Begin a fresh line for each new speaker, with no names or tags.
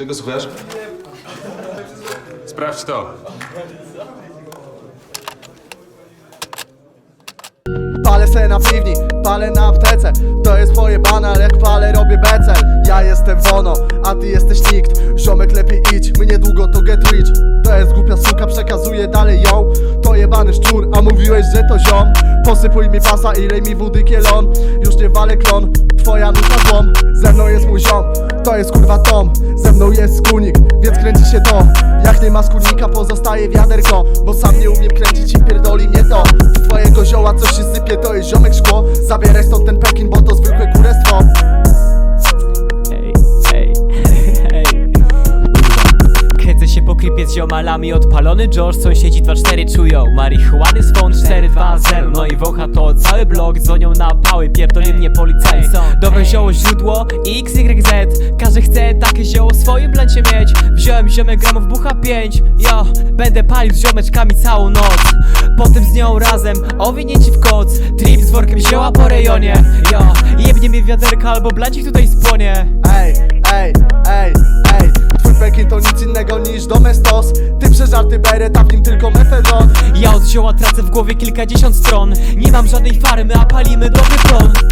Czego słuchasz?
Sprawdź to.
Palę se na piwni, palę na aptece. To jest twoje banal, jak palę robię becel. Ja jestem Wono, a ty jesteś nikt. Ziomek lepiej idź, my niedługo to get rich. To jest głupia suka, przekazuję dalej ją. To jebany szczur, a mówiłeś, że to ziom. Posypuj mi pasa, ile mi wody kielon. Już nie walę klon, twoja nuta złom Ze mną jest mój ziom, to jest kurwa Tom Ze mną Ma skórnika, pozostaje wiaderko Bo sam nie umiem kręcić i pierdoli mnie to. Twojego zioła coś się sypie, to jest ziomek szkło. Zabieraj stąd ten pekin, bo to zwykłe kurestwo.
Się po klipie z ziomalami Odpalony Josh, sąsiedzi 2-4 czują. Marihuany swą 4-2-0 i wącha to cały blok Dzwonią na pały, pierdoli mnie policajci Dobre zioło źródło XYZ Każdy chce takie zioło w swoim blencie mieć. Wziąłem ziomek gramów bucha 5 Jo, będę palił z ziomeczkami całą noc. Potem z nią razem owinięci w koc. Trip z workiem zioła po rejonie. Jo, jebnie mnie wiaderka albo blancik tutaj spłonie.
Ej, ej, ej, ej. Twój pekin to nic innego niż domestos. Ty przeżarty beret, a w nim tylko mefedron
Ja od zioła tracę w głowie kilkadziesiąt stron. Nie mam żadnej farmy, a palimy dobry plon